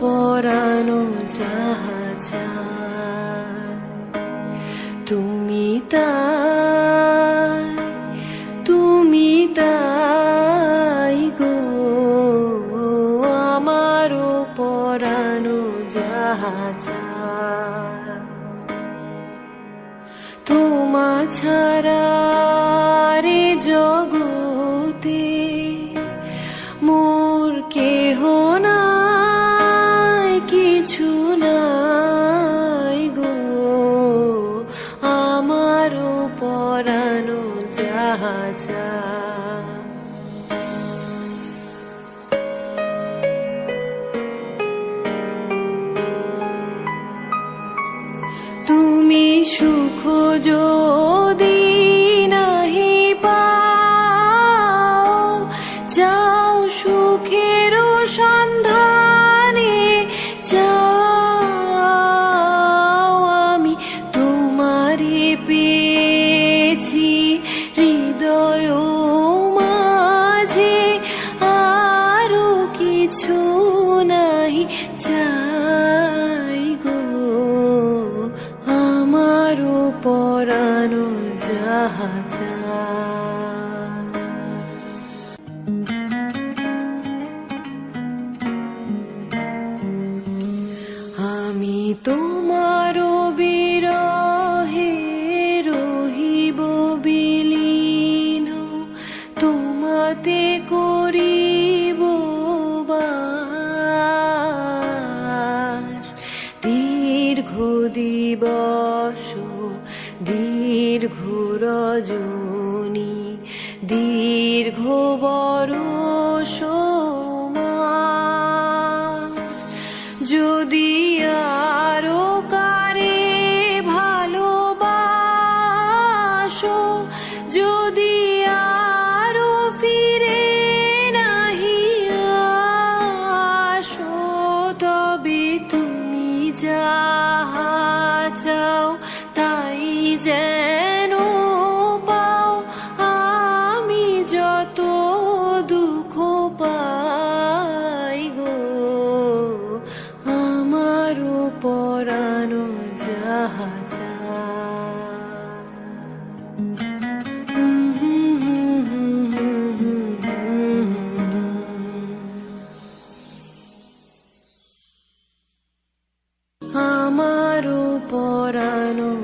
পরানো যাহা চায়, তুমি তাই তুমি তাই গো। আমারও পরানো তোমা ছাড়া রে জগতে মোর কেহ যাহা তুমি সুখ যদি নাহি পাও যাও সুখের সন্ধানে যাও আমি তোমারে পেয়েছি। কিছু নাই চাই গো। আমারও পরানো যাহা আমি তোমার বিরহে দীর্ঘ রজনী দীর্ঘ বরষ যদি আরও কারে ভালোবাসো, যদি আরও ফিরে নাহি আসো, তবে তুমি যাহা যেন পাও আমি যত দুঃখ পাই গো। আমার পরানো যাহা